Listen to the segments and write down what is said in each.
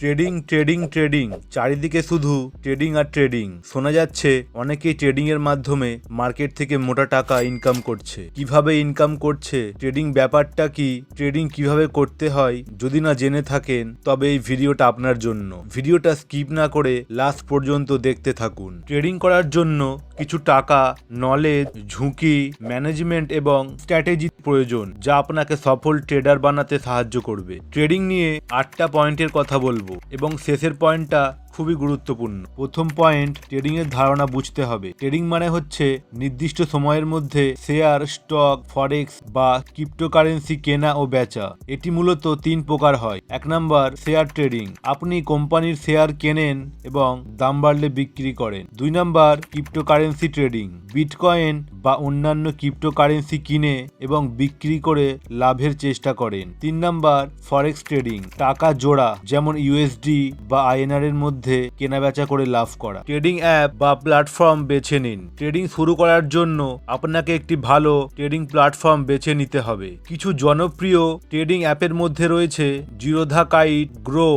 Trading trading trading. চারিদিকে শুধু trading আর trading. শোনা যাচ্ছে অনেকেই ট্রেডিং এর মাধ্যমে মার্কেট থেকে মোটা টাকা ইনকাম করছে। কীভাবে ইনকাম করছে? ট্রেডিং ব্যাপারটা কি? ট্রেডিং কীভাবে করতে হয়? যদি না জেনে থাকেন, তবে এই ভিডিওটা আপনার জন্য। ভিডিওটা স্কিপ না করে লাস্ট পর্যন্ত দেখতে থাকুন। ট্রেডিং করার জন্য কিছু টাকা নলেজ ঝুঁকি ম্যানেজমেন্ট এবং স্ট্র্যাটেজি প্রয়োজন, যা আপনাকে সফল ট্রেডার বানাতে সাহায্য করবে। ট্রেডিং নিয়ে আটটা পয়েন্টের কথা বলব। এবং শেষের পয়েন্টটা খুবই গুরুত্বপূর্ণ। প্রথম পয়েন্ট ট্রেডিং এর ধারণা বুঝতে হবে। ট্রেডিং মানে হচ্ছে নির্দিষ্ট সময়ের মধ্যে শেয়ার, স্টক, ফরেক্স বা ক্রিপ্টোকারেন্সি কেনা ও বেচা। এটি মূলত তিন প্রকার হয়। এক নাম্বার, শেয়ার ট্রেডিং। আপনি কোম্পানির শেয়ার কেনেন এবং দাম বাড়লে বিক্রি করেন। দুই নাম্বার, ক্রিপ্টোকারেন্সি ট্রেডিং। বিটকয়েন বা অন্যান্য ক্রিপ্টোকারেন্সি কিনে এবং বিক্রি করে লাভের চেষ্টা করেন। তিন নাম্বার, ফরেক্স ট্রেডিং। টাকা জোড়া, যেমন ইউএসডি বা আইএনআর এর মধ্যে কেনাবেচা করে লাভ করা। ট্রেডিং অ্যাপ বা প্ল্যাটফর্ম বেছে নিন। ট্রেডিং শুরু করার জন্য আপনাকে একটি ভালো ট্রেডিং প্ল্যাটফর্ম বেছে নিতে হবে। কিছু জনপ্রিয় ট্রেডিং অ্যাপের মধ্যে রয়েছে Zerodha Kite, grow,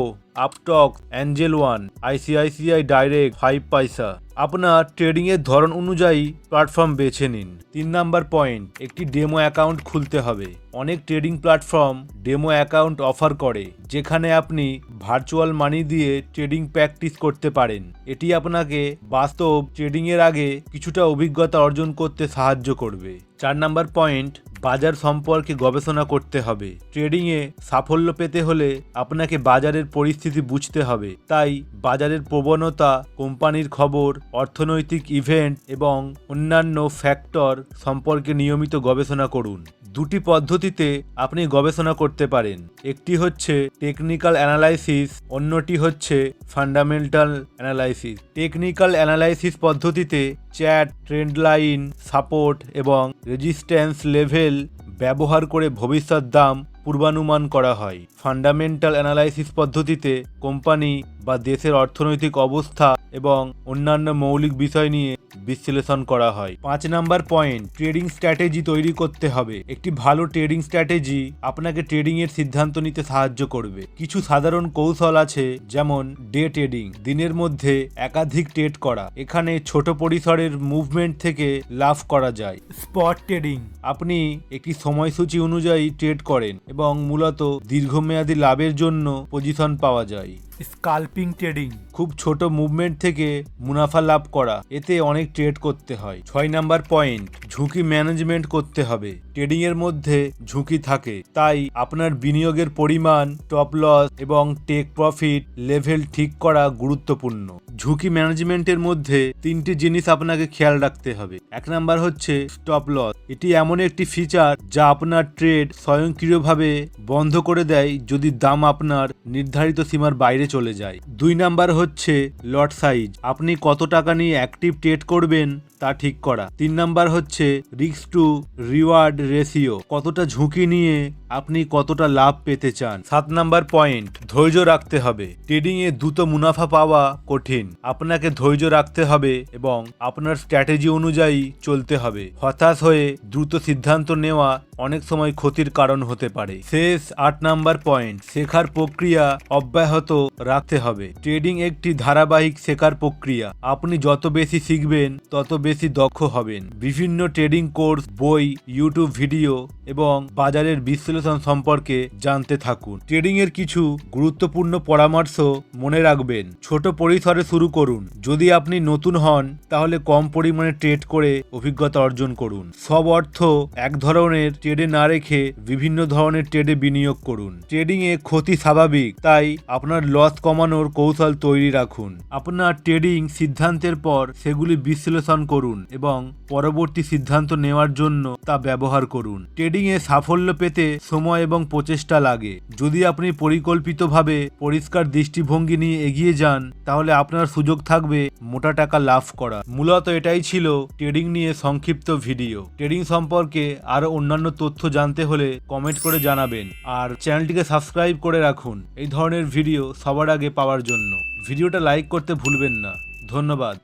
আপটক, Angel One, ICICI Direct, five Paisa. আপনার ট্রেডিং এর ধরন অনুযায়ী প্ল্যাটফর্ম বেছে নিন। তিন নাম্বার পয়েন্ট একটি ডেমো অ্যাকাউন্ট খুলতে হবে। অনেক trading platform demo account offer করে, যেখানে আপনি ভার্চুয়াল মানি দিয়ে ট্রেডিং প্র্যাকটিস করতে পারেন। এটি আপনাকে বাস্তব ট্রেডিং এর আগে কিছুটা অভিজ্ঞতা অর্জন করতে সাহায্য করবে। চার নাম্বার পয়েন্ট বাজার সম্পর্কে গবেষণা করতে হবে। ট্রেডিংয়ে সাফল্য পেতে হলে আপনাকে বাজারের পরিস্থিতি বুঝতে হবে। তাই বাজারের প্রবণতা, কোম্পানির খবর অর্থনৈতিক ইভেন্ট এবং অন্যান্য ফ্যাক্টর সম্পর্কে নিয়মিত গবেষণা করুন। দুটি পদ্ধতিতে আপনি গবেষণা করতে পারেন। একটি হচ্ছে টেকনিক্যাল অ্যানালাইসিস অন্যটি হচ্ছে ফান্ডামেন্টাল অ্যানালাইসিস টেকনিক্যাল অ্যানালাইসিস পদ্ধতিতে চ্যাট ট্রেন্ড লাইন সাপোর্ট এবং রেজিস্ট্যান্স লেভেল ব্যবহার করে ভবিষ্যৎ দাম পূর্বানুমান করা হয়। ফান্ডামেন্টাল অ্যানালাইসিস পদ্ধতিতে কোম্পানি বা দেশের অর্থনৈতিক অবস্থা এবং অন্যান্য মৌলিক বিষয় নিয়ে বিশ্লেষণ করা হয়। পাঁচ নাম্বার পয়েন্ট, ট্রেডিং স্ট্র্যাটেজি তৈরি করতে হবে। একটি ভালো ট্রেডিং স্ট্র্যাটেজি আপনাকে ট্রেডিং এর সিদ্ধান্ত নিতে সাহায্য করবে। কিছু সাধারণ কৌশল আছে, যেমন ডে ট্রেডিং, দিনের মধ্যে একাধিক ট্রেড করা। এখানে ছোট পরিসরের মুভমেন্ট থেকে লাভ করা যায়। স্পট ট্রেডিং, আপনি একটি সময়সূচি অনুযায়ী ট্রেড করেন এবং মূলত দীর্ঘমেয়াদী লাভের জন্য পজিশন পাওয়া যায়। Scalping trading. খুব ছোট মুভমেন্ট থেকে মুনাফা লাভ করা, এতে অনেক ট্রেড করতে হয়। ছয় নাম্বার পয়েন্ট, ঝুঁকি ম্যানেজমেন্ট করতে হবে। ট্রেডিং এর মধ্যে ঝুঁকি থাকে, তাই আপনার বিনিয়োগের পরিমাণ, টপ লস এবং টেক প্রফিট লেভেল ঠিক করা গুরুত্বপূর্ণ। ঝুঁকি ম্যানেজমেন্টের মধ্যে তিনটি জিনিস আপনাকে খেয়াল রাখতে হবে। এক নাম্বার হচ্ছে স্টপ লস এটি এমন একটি ফিচার যা আপনার ট্রেড স্বয়ংক্রিয়ভাবে বন্ধ করে দেয় যদি দাম আপনার নির্ধারিত সীমার বাইরে চলে যায়। দুই নাম্বার হচ্ছে লট সাইজ আপনি কত টাকা নিয়ে অ্যাক্টিভ ট্রেড করবেন তা ঠিক করা। তিন নাম্বার হচ্ছে রিস্ক টু রিওয়ার্ড রেশিও কতটা ঝুঁকি নিয়ে আপনি কতটা লাভ পেতে চান? সাত নাম্বার পয়েন্ট, ধৈর্য রাখতে হবে। ট্রেডিং এ দ্রুত মুনাফা পাওয়া কঠিন। আপনাকে ধৈর্য রাখতে হবে এবং আপনার স্ট্র্যাটেজি অনুযায়ী চলতে হবে। হতাশ হয়ে দ্রুত সিদ্ধান্ত নেওয়া অনেক সময় ক্ষতির কারণ হতে পারে। শেষ আট নাম্বার পয়েন্ট, শেখার প্রক্রিয়া অব্যাহত রাখতে হবে। ট্রেডিং একটি ধারাবাহিক শেখার প্রক্রিয়া। আপনি যত বেশি শিখবেন, তত বেশি দক্ষ হবেন। বিভিন্ন ট্রেডিং কোর্স, বই, ইউটিউব ভিডিও এবং বাজারের বিশ্লেষণ সম্পর্কে জানতে থাকুন। ট্রেডিং এর কিছু গুরুত্বপূর্ণ পরামর্শ মনে রাখবেন। ছোট পরিসরে শুরু করুন। যদি আপনি নতুন হন, তাহলে কম পরিমাণে ট্রেড করে অভিজ্ঞতা অর্জন করুন। সব অর্থ এক ধরনের। ট্রেডে না রেখে বিভিন্ন ধরনের ট্রেডে বিনিয়োগ করুন। ট্রেডিং এ ক্ষতি স্বাভাবিক, তাই আপনার লস কমানোর কৌশল তৈরি রাখুন। আপনার ট্রেডিং সিদ্ধান্তের পর সেগুলি বিশ্লেষণ করুন এবং পরবর্তী সিদ্ধান্ত নেওয়ার জন্য তা ব্যবহার করুন। ট্রেডিং এ সাফল্য পেতে সময় এবং প্রচেষ্টা লাগে। যদি আপনি পরিকল্পিতভাবে পরিষ্কার দৃষ্টিভঙ্গি নিয়ে এগিয়ে যান, তাহলে আপনার সুযোগ থাকবে মোটা টাকা লাভ করা। মূলত এটাই ছিল ট্রেডিং নিয়ে সংক্ষিপ্ত ভিডিও। ট্রেডিং সম্পর্কে আরও অন্যান্য তথ্য জানতে হলে কমেন্ট করে জানাবেন। আর চ্যানেলটিকে সাবস্ক্রাইব করে রাখুন। এই ধরনের ভিডিও সবার আগে পাওয়ার জন্য। ভিডিওটা লাইক করতে ভুলবেন না। ধন্যবাদ।